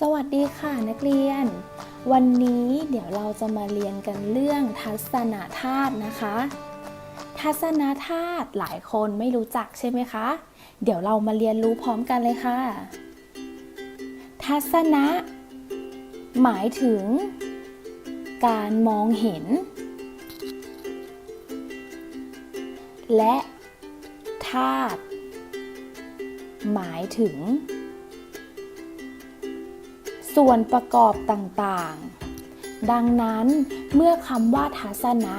สวัสดีค่ะนักเรียน วันนี้เดี๋ยวเราจะมาเรียนกันเรื่องทัศนธาตุนะคะ ทัศนธาตุหลายคนไม่รู้จักใช่ไหมคะ เดี๋ยวเรามาเรียนรู้พร้อมกันเลยค่ะ ทัศนะ หมายถึง การมองเห็น และธาตุหมายถึง ส่วนประกอบต่างๆ ดังนั้นเมื่อคำว่าทัศนะ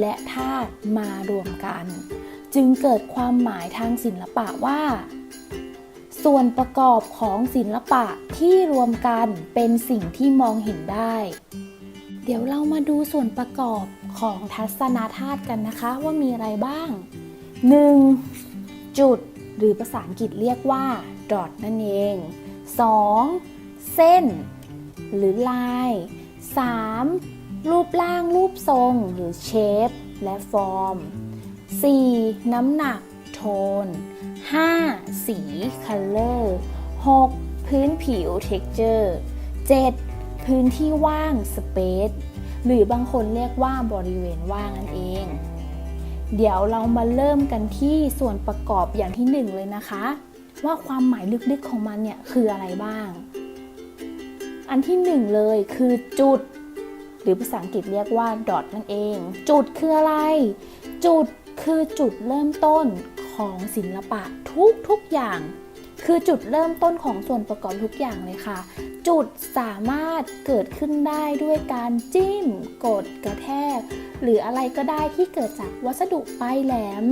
และธาตุมารวมกัน จึงเกิดความหมายทางศิลปะว่า ส่วนประกอบของศิลปะที่รวมกันเป็นสิ่งที่มองเห็นได้ เดี๋ยวเรามาดูส่วนประกอบของทัศนธาตุกันนะคะว่ามีอะไรบ้าง 1. จุดหรือภาษาอังกฤษเรียกว่า dot นั่นเอง 2. เส้น หรือลาย 3. รูปร่างรูปทรงหรือ shape และฟอร์ม 4. น้ำหนักโทน 5. สี color 6. พื้นผิว texture 7. พื้นที่ว่าง space หรือบางคนเรียกว่าบริเวณว่างนั่นเอง เดี๋ยวเรามาเริ่มกันที่ส่วนประกอบอย่างที่หนึ่งเลยนะคะ ว่าความหมายลึกๆของมันเนี่ยคืออะไรบ้าง อันที่หนึ่งเลยคือจุด หรือภาษาอังกฤษเรียกว่าดอทนั่นเอง จุดคืออะไร จุดคือจุดเริ่มต้นของศิลปะทุกทุกๆอย่าง คือจุดเริ่มต้นของส่วนประกอบทุกอย่างเลยค่ะ จุดสามารถเกิดขึ้นได้ด้วยการจิ้ม กดกระแทก หรืออะไรก็ได้ที่เกิดจากวัสดุปลายแหลม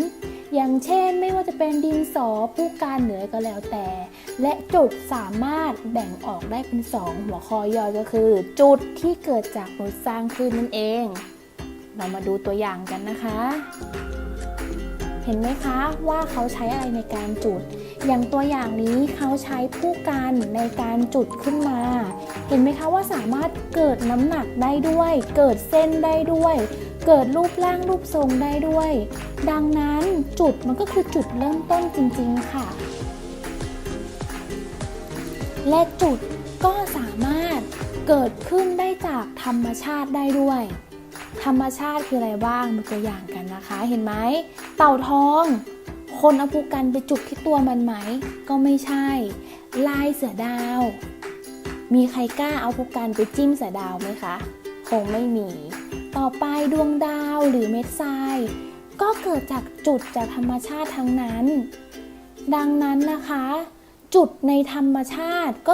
อย่างเช่นไม่ว่าจะเป็นดินสอผู้การเหนือก็แล้วแต่ และจุดสามารถแบ่งออกได้เป็น 2 หัวข้อย่อยก็คือ จุดที่เกิดจากมนุษย์สร้างขึ้นนั่นเอง เรามาดูตัวอย่างกันนะคะ เห็นไหมคะว่าเขาใช้อะไรในการจุด อย่างตัวอย่างนี้เขาใช้ผู้กันในการจุดขึ้นมา เห็นไหมคะว่าสามารถเกิดน้ำหนักได้ด้วย เกิดเส้นได้ด้วย เกิดรูปร่างรูปทรงได้ด้วย ดังนั้นจุดมันก็คือจุดเริ่มต้นจริงๆค่ะ และจุดก็สามารถเกิดขึ้นได้จากธรรมชาติได้ด้วย ธรรมชาติคืออะไรบ้างดูตัวอย่างกันนะคะ เห็นไหมเต่าทอง คนเอาภูกันไปจุดที่ตัวมันไหม ก็ไม่ใช่ ลายเสือดาว มีใครกล้าเอาภูกันไปจิ้มเสือดาวไหมคะ คงไม่มี ต่อไปดวงดาวหรือเม็ดทราย ก็เกิดจากจุดจากธรรมชาติทั้งนั้น ดังนั้นนะคะ จุดในธรรมชาติก็